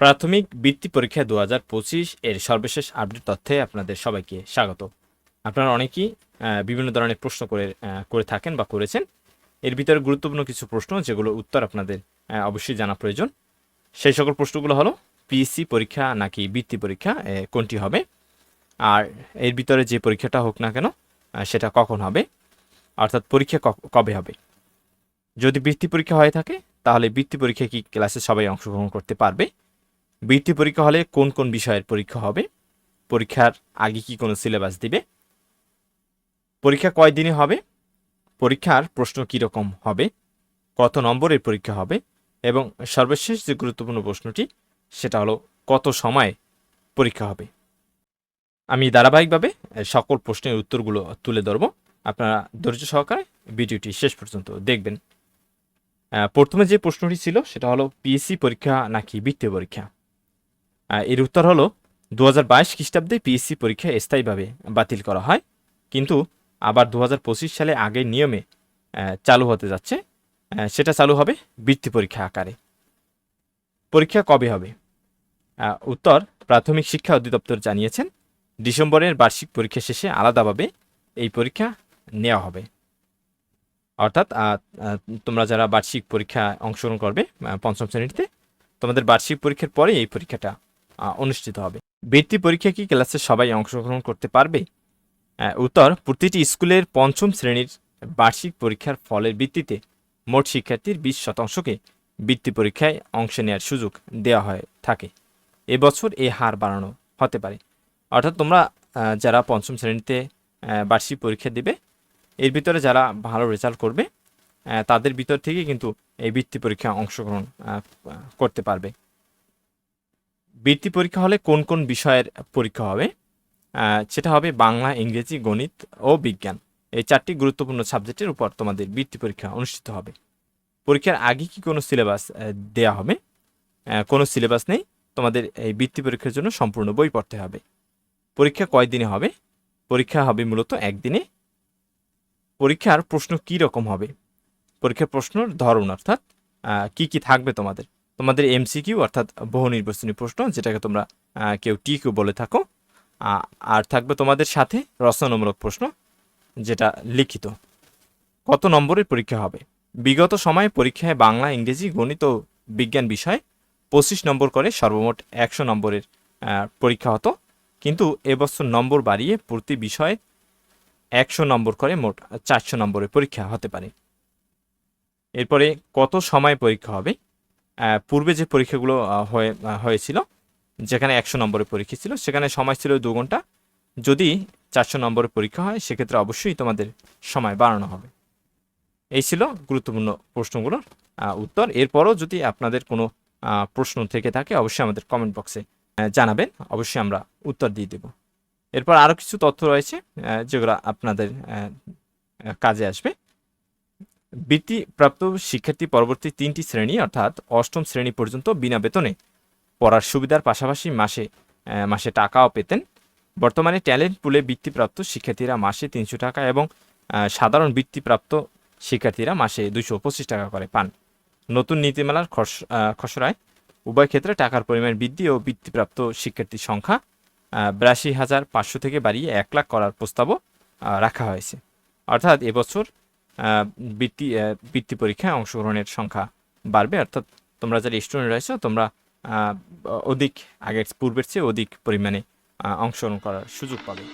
প্রাথমিক বৃত্তি পরীক্ষা দু হাজার পঁচিশ এর সর্বশেষ আপডেট তথ্যে আপনাদের সবাইকে স্বাগত। আপনারা অনেকেই বিভিন্ন ধরনের প্রশ্ন করে করে থাকেন বা করেছেন। এর ভিতরে গুরুত্বপূর্ণ কিছু প্রশ্ন যেগুলো উত্তর আপনাদের অবশ্যই জানা প্রয়োজন। সেই সকল প্রশ্নগুলো হলো পিএসসি পরীক্ষা নাকি বৃত্তি পরীক্ষা কোনটি হবে? আর এর ভিতরে যে পরীক্ষাটা হোক না কেন সেটা কখন হবে? অর্থাৎ পরীক্ষা কবে হবে? যদি বৃত্তি পরীক্ষা হয়ে থাকে, তাহলে বৃত্তি পরীক্ষা কি ক্লাসে সবাই অংশগ্রহণ করতে পারবে? বৃত্তি পরীক্ষা হলে কোন কোন বিষয়ের পরীক্ষা হবে? পরীক্ষার আগে কি কোনো সিলেবাস দিবে? পরীক্ষা কয় দিনে হবে? পরীক্ষার প্রশ্ন কীরকম হবে? কত নম্বরের পরীক্ষা হবে? এবং সর্বশেষ যে গুরুত্বপূর্ণ প্রশ্নটি, সেটা হলো কত সময় পরীক্ষা হবে? আমি ধারাবাহিকভাবে সকল প্রশ্নের উত্তরগুলো তুলে ধরব। আপনারা ধৈর্য সহকারে ভিডিওটি শেষ পর্যন্ত দেখবেন। প্রথমে যে প্রশ্নটি ছিল, সেটা হলো পিএসসি পরীক্ষা নাকি বৃত্তীয় পরীক্ষা? এর উত্তর হলো দু হাজার বাইশ খ্রিস্টাব্দে পিএসসি পরীক্ষা স্থায়ীভাবে বাতিল করা হয়। কিন্তু আবার দু হাজার পঁচিশ সালে আগের নিয়মে চালু হতে যাচ্ছে। সেটা চালু হবে বৃত্তি পরীক্ষা আকারে। পরীক্ষা কবে হবে? উত্তর প্রাথমিক শিক্ষা অধিদপ্তর জানিয়েছেন, ডিসেম্বরের বার্ষিক পরীক্ষা শেষে আলাদাভাবে এই পরীক্ষা নেওয়া হবে। অর্থাৎ তোমরা যারা বার্ষিক পরীক্ষা অংশগ্রহণ করবে পঞ্চম শ্রেণীতে, তোমাদের বার্ষিক পরীক্ষার পরে এই পরীক্ষাটা অনুষ্ঠিত হবে। বৃত্তি পরীক্ষা কি ক্লাসে সবাই অংশগ্রহণ করতে পারবে? উত্তর, প্রতিটি স্কুলের পঞ্চম শ্রেণির বার্ষিক পরীক্ষার ফলের ভিত্তিতে মোট শিক্ষার্থীর বিশ শতাংশকে বৃত্তি পরীক্ষায় অংশ নেওয়ার সুযোগ দেওয়া হয়ে, থাকে। এবছর এই হার বাড়ানো হতে পারে। অর্থাৎ তোমরা যারা পঞ্চম শ্রেণীতে বার্ষিক পরীক্ষা দিবে, এর ভিতরে যারা ভালো রেজাল্ট করবে তাদের ভিতর থেকে কিন্তু এই বৃত্তি পরীক্ষা অংশগ্রহণ করতে পারবে। বৃত্তি পরীক্ষা হলে কোন কোন বিষয়ের পরীক্ষা হবে? সেটা হবে বাংলা, ইংরেজি, গণিত ও বিজ্ঞান। এই চারটি গুরুত্বপূর্ণ সাবজেক্টের উপর তোমাদের বৃত্তি পরীক্ষা অনুষ্ঠিত হবে। পরীক্ষার আগে কি কোনো সিলেবাস দেয়া হবে? কোনো সিলেবাস নেই। তোমাদের এই বৃত্তি পরীক্ষার জন্য সম্পূর্ণ বই পড়তে হবে। পরীক্ষা কয় দিনে হবে? পরীক্ষা হবে মূলত একদিনে। পরীক্ষার প্রশ্ন কি রকম হবে? পরীক্ষার প্রশ্নের ধরন অর্থাৎ কি কি থাকবে তোমাদের? তোমাদের এমসিকিউ অর্থাৎ বহু নির্বাচনী প্রশ্ন, যেটাকে তোমরা কেউ টিকিউ বলে থাকো। আর থাকবে তোমাদের সাথে রচনামূলক প্রশ্ন, যেটা লিখিত। কত নম্বরের পরীক্ষা হবে? বিগত সময়ে পরীক্ষায় বাংলা, ইংরেজি, গণিত ও বিজ্ঞান বিষয়ে পঁচিশ নম্বর করে সর্বমোট একশো নম্বরের পরীক্ষা হতো। কিন্তু এবছর নম্বর বাড়িয়ে প্রতি বিষয়ে একশো নম্বর করে মোট চারশো নম্বরের পরীক্ষা হতে পারে। এরপরে কত সময় পরীক্ষা হবে? পূর্বে যে পরীক্ষাগুলো হয়ে হয়েছিল, যেখানে একশো নম্বরের পরীক্ষা ছিল, সেখানে সময় ছিল দু ঘণ্টা। যদি চারশো নম্বরের পরীক্ষা হয়, সেক্ষেত্রে অবশ্যই তোমাদের সময় বাড়ানো হবে। এই ছিল গুরুত্বপূর্ণ প্রশ্নগুলোর উত্তর। এরপরও যদি আপনাদের কোনো প্রশ্ন থেকে থাকে, অবশ্যই আমাদের কমেন্ট বক্সে জানাবেন। অবশ্যই আমরা উত্তর দিয়ে দেব। এরপর আরও কিছু তথ্য রয়েছে যেগুলো আপনাদের কাজে আসবে। বৃত্তিপ্রাপ্ত শিক্ষার্থী পরবর্তী তিনটি শ্রেণি, অর্থাৎ অষ্টম শ্রেণি পর্যন্ত বিনা বেতনে পড়ার সুবিধার পাশাপাশি মাসে মাসে টাকাও পেতেন। বর্তমানে ট্যালেন্ট পুলে বৃত্তিপ্রাপ্ত শিক্ষার্থীরা মাসে তিনশো টাকা এবং সাধারণ বৃত্তিপ্রাপ্ত শিক্ষার্থীরা মাসে দুইশো পঁচিশ টাকা করে পান। নতুন নীতিমালার খস খসড়ায় উভয় ক্ষেত্রে টাকার পরিমাণ বৃদ্ধি ও বৃত্তিপ্রাপ্ত শিক্ষার্থীর সংখ্যা বিরাশি হাজার পাঁচশো থেকে বাড়িয়ে এক লাখ করার প্রস্তাবও রাখা হয়েছে। অর্থাৎ এবছর বৃত্তি বৃত্তি পরীক্ষায় অংশগ্রহণের সংখ্যা বাড়বে। অর্থাৎ তোমরা যারা স্টুডেন্ট রয়েছো, তোমরা অধিক আগের পূর্বের চেয়ে অধিক পরিমাণে অংশগ্রহণ করার সুযোগ পাবে।